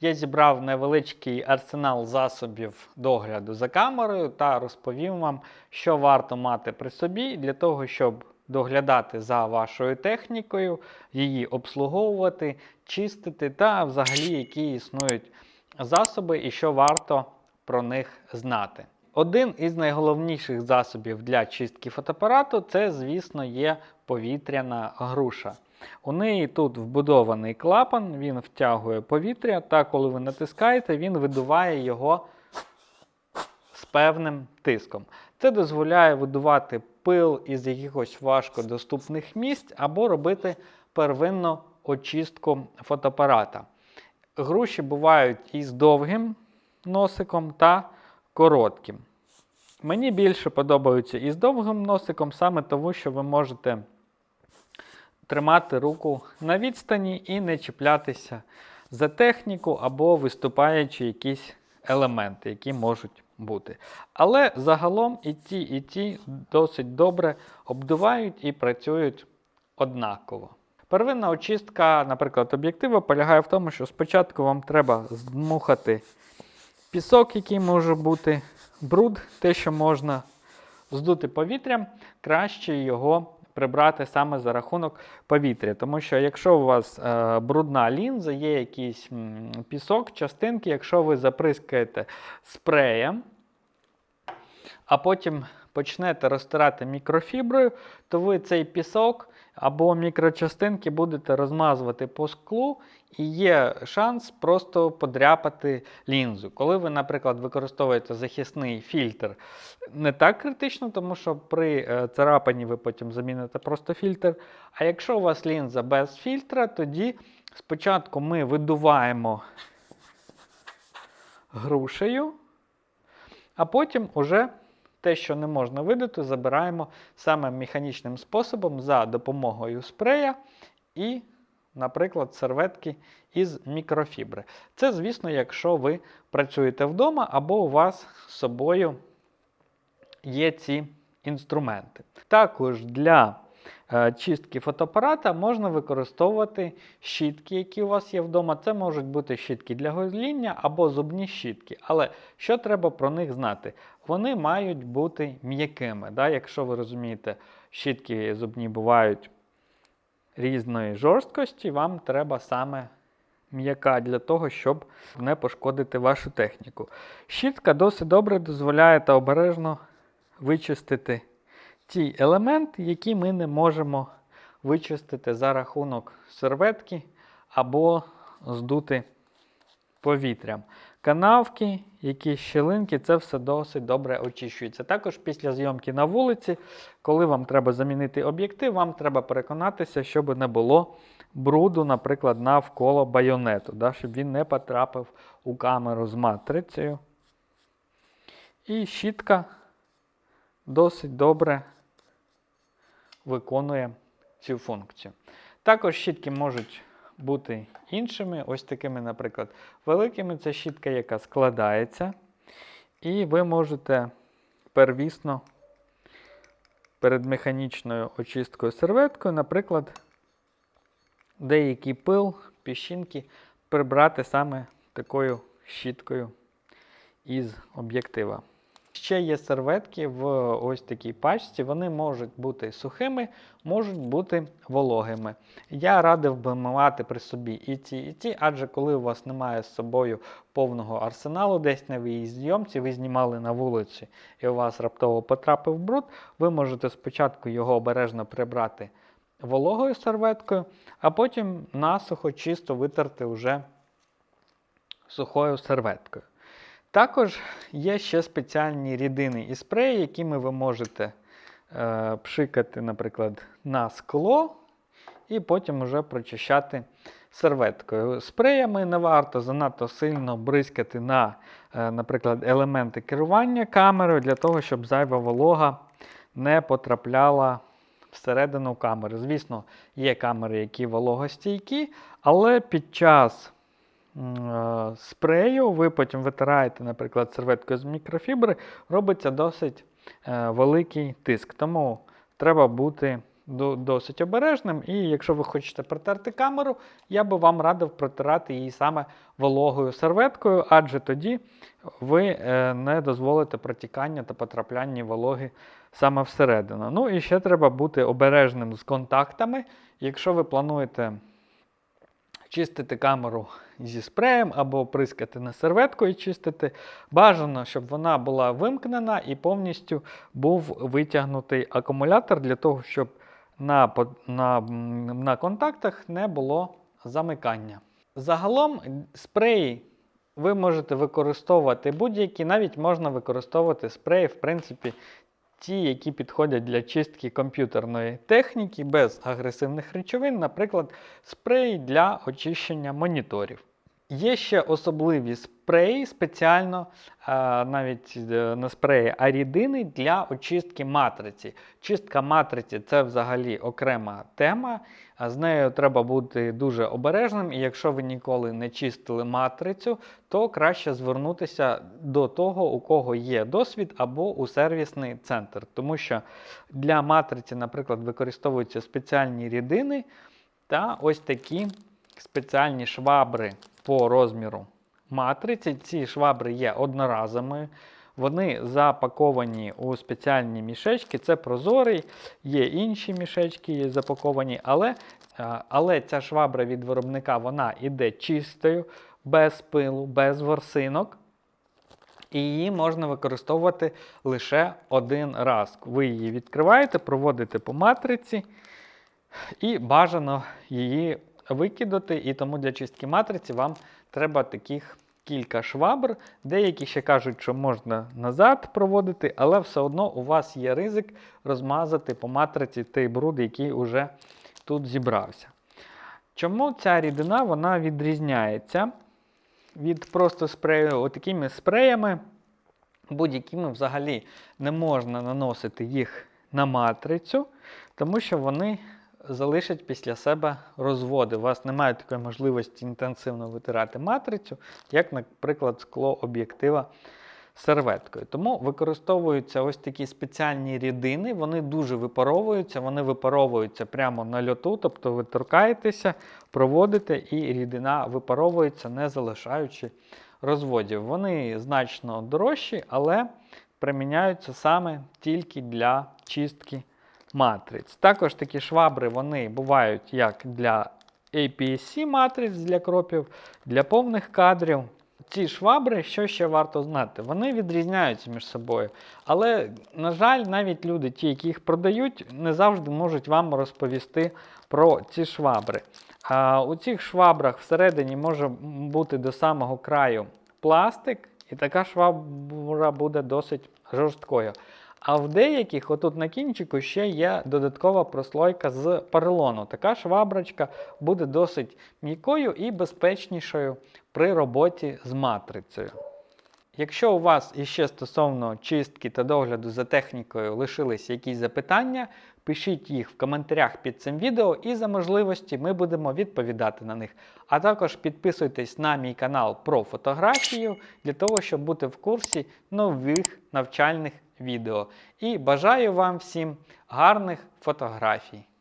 Я зібрав невеличкий арсенал засобів догляду за камерою та розповім вам, що варто мати при собі для того, щоб доглядати за вашою технікою, її обслуговувати, чистити та взагалі які існують засоби і що варто про них знати. Один із найголовніших засобів для чистки фотоапарату це, звісно, є повітряна груша. У неї тут вбудований клапан, він втягує повітря, та коли ви натискаєте, він видуває його з певним тиском. Це дозволяє видувати пил із якихось важкодоступних місць або робити первинну очистку фотоапарата. Груші бувають із довгим носиком та коротким. Мені більше подобаються із довгим носиком, саме тому, що ви можете тримати руку на відстані і не чіплятися за техніку або виступаючи якісь елементи, які можуть бути. Але загалом і ті, і ті досить добре обдувають і працюють однаково. Первинна очистка, наприклад, об'єктива полягає в тому, що спочатку вам треба здмухати пісок, який може бути, бруд, те, що можна здути повітрям, краще його прибрати саме за рахунок повітря. Тому що якщо у вас е, брудна лінза, є якийсь пісок, частинки, якщо ви заприскаєте спреєм, а потім почнете розтирати мікрофіброю, то ви цей пісок або мікрочастинки будете розмазувати по склу, і є шанс просто подряпати лінзу. Коли ви, наприклад, використовуєте захисний фільтр, не так критично, тому що при е, царапанні ви потім заміните просто фільтр. А якщо у вас лінза без фільтра, тоді спочатку ми видуваємо грушею, а потім уже те, що не можна видати, забираємо саме механічним способом за допомогою спрея і, наприклад, серветки із мікрофібри. Це, звісно, якщо ви працюєте вдома або у вас з собою є ці інструменти. Також для чистки фотоапарата можна використовувати щітки, які у вас є вдома. Це можуть бути щітки для гоління або зубні щітки. Але що треба про них знати? Вони мають бути м'якими. Да? Якщо ви розумієте, щітки зубні бувають різної жорсткості, вам треба саме м'яка для того, щоб не пошкодити вашу техніку. Щітка досить добре дозволяє та обережно вичистити ті елементи, які ми не можемо вичистити за рахунок серветки або здути повітрям. Канавки, якісь щілинки, це все досить добре очищується. Також після зйомки на вулиці, коли вам треба замінити об'єктив, вам треба переконатися, щоб не було бруду, наприклад, навколо байонету, да, щоб він не потрапив у камеру з матрицею. І щітка досить добре виконує цю функцію. Також щітки можуть бути іншими, ось такими, наприклад, великими. Це щітка, яка складається. І ви можете первісно перед механічною очисткою серветкою, наприклад, деякий пил, піщинки прибрати саме такою щіткою із об'єктива. Ще є серветки в ось такій пачці. Вони можуть бути сухими, можуть бути вологими. Я радив би мати при собі і ті, і ті, адже коли у вас немає з собою повного арсеналу, десь на зйомці, ви знімали на вулиці і у вас раптово потрапив бруд, ви можете спочатку його обережно прибрати вологою серветкою, а потім насухо чисто витерти вже сухою серветкою. Також є ще спеціальні рідини і спреї, якими ви можете е, пшикати, наприклад, на скло і потім вже прочищати серветкою. Спреями не варто занадто сильно бризкати на, е, наприклад, елементи керування камерою для того, щоб зайва волога не потрапляла всередину камери. Звісно, є камери, які вологостійкі, але під час спрею ви потім витираєте, наприклад, серветкою з мікрофібри, робиться досить е, великий тиск. Тому треба бути досить обережним. І якщо ви хочете протерти камеру, я би вам радив протирати її саме вологою серветкою, адже тоді ви е, не дозволите протікання та потрапляння вологи саме всередину. Ну і ще треба бути обережним з контактами. Якщо ви плануєте чистити камеру зі спреєм або прискати на серветку і чистити, бажано, щоб вона була вимкнена і повністю був витягнутий акумулятор для того, щоб на, на, на контактах не було замикання. Загалом спреї ви можете використовувати будь-які, навіть можна використовувати спреї, в принципі, ті, які підходять для чистки комп'ютерної техніки без агресивних речовин, наприклад, спрей для очищення моніторів. Є ще особливі спреї, спеціально навіть е, не спреї, а рідини для очистки матриці. Чистка матриці це взагалі окрема тема. З нею треба бути дуже обережним, і якщо ви ніколи не чистили матрицю, то краще звернутися до того, у кого є досвід, або у сервісний центр. Тому що для матриці, наприклад, використовуються спеціальні рідини та ось такі спеціальні швабри по розміру матриці. Ці швабри є одноразовими. Вони запаковані у спеціальні мішечки. Це прозорий, є інші мішечки запаковані, але, е, але ця швабра від виробника вона іде чистою, без пилу, без ворсинок. І її можна використовувати лише один раз. Ви її відкриваєте, проводите по матриці, і бажано її викидати. І тому для чистки матриці вам треба таких кілька швабр. Деякі ще кажуть, що можна назад проводити, але все одно у вас є ризик розмазати по матриці той бруд, який уже тут зібрався. Чому ця рідина вона відрізняється від просто спрею? Отакими спреями, будь-якими взагалі не можна наносити їх на матрицю, тому що вони залишать після себе розводи. У вас немає такої можливості інтенсивно витирати матрицю, як, наприклад, скло об'єктива серветкою. Тому використовуються ось такі спеціальні рідини, вони дуже випаровуються, вони випаровуються прямо на льоту, тобто ви торкаєтеся, проводите, і рідина випаровується, не залишаючи розводів. Вони значно дорожчі, але приміняються саме тільки для чистки матриць. Також такі швабри вони бувають як для APS-C матриць для кропів, для повних кадрів. Ці швабри, що ще варто знати, вони відрізняються між собою. Але, на жаль, навіть люди, ті, які їх продають, не завжди можуть вам розповісти про ці швабри. А у цих швабрах всередині може бути до самого краю пластик, і така швабра буде досить жорсткою. А в деяких, отут на кінчику, ще є додаткова прослойка з поролону. Така шваброчка буде досить м'якою і безпечнішою при роботі з матрицею. Якщо у вас іще стосовно чистки та догляду за технікою лишились якісь запитання, пишіть їх в коментарях під цим відео і за можливості ми будемо відповідати на них. А також підписуйтесь на мій канал про фотографію для того, щоб бути в курсі нових навчальних відео. І бажаю вам всім гарних фотографій!